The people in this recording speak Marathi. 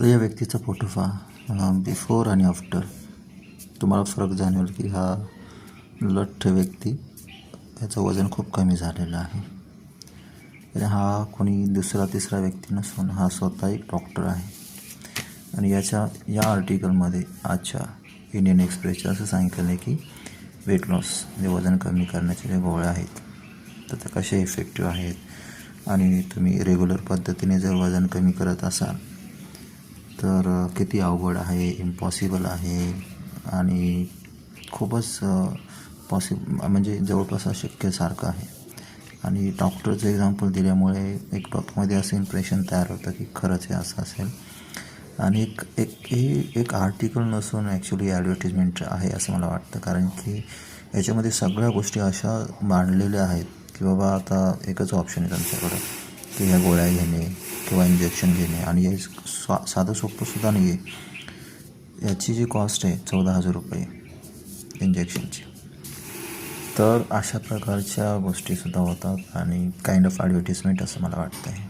तर या व्यक्तीचा फोटो पहा. बिफोर आणि आफ्टर तुम्हाला फरक जाणवेल की हा लठ्ठ व्यक्ती त्याचं वजन खूप कमी झालेलं आहे. आणि हा कोणी दुसरा तिसरा व्यक्ती नसून हा स्वतः एक डॉक्टर आहे. आणि याच्या या आर्टिकलमध्ये आजच्या इंडियन एक्सप्रेसच्या असं सांगितलेलं आहे की वेट लॉस म्हणजे वजन कमी करण्याचे जे गोळ्या आहेत तर त्या कशा इफेक्टिव्ह आहेत? आणि तुम्ही रेग्युलर पद्धतीने जर वजन कमी करत असाल तर किती अवघड आहे इम्पॉसिबल आहे आणि खूपच पॉसिब म्हणजे जवळपास अशक्यसारखं आहे. आणि डॉक्टरचं एक्झाम्पल दिल्यामुळे एक डॉक्टरमध्ये असं इम्प्रेशन तयार होतं की खरंच हे असं असेल. आणि एक एक हे एक आर्टिकल नसून ॲक्च्युली ॲडव्हर्टिजमेंट आहे असं मला वाटतं. कारण की याच्यामध्ये सगळ्या गोष्टी अशा मांडलेल्या आहेत की बाबा आता एकच ऑप्शन आहे त्यांच्याकडं की ह्या गोळ्या घेणे. किंवा इंजेक्शन घेणे आणि हे स्वा साधं सोपंसुद्धा नाही आहे याची जी कॉस्ट आहे चौदा हजार रुपये इंजेक्शनची तर अशा प्रकारच्या गोष्टीसुद्धा होतात आणि काइंड ऑफ ॲडव्हर्टिजमेंट असं मला वाटतं आहे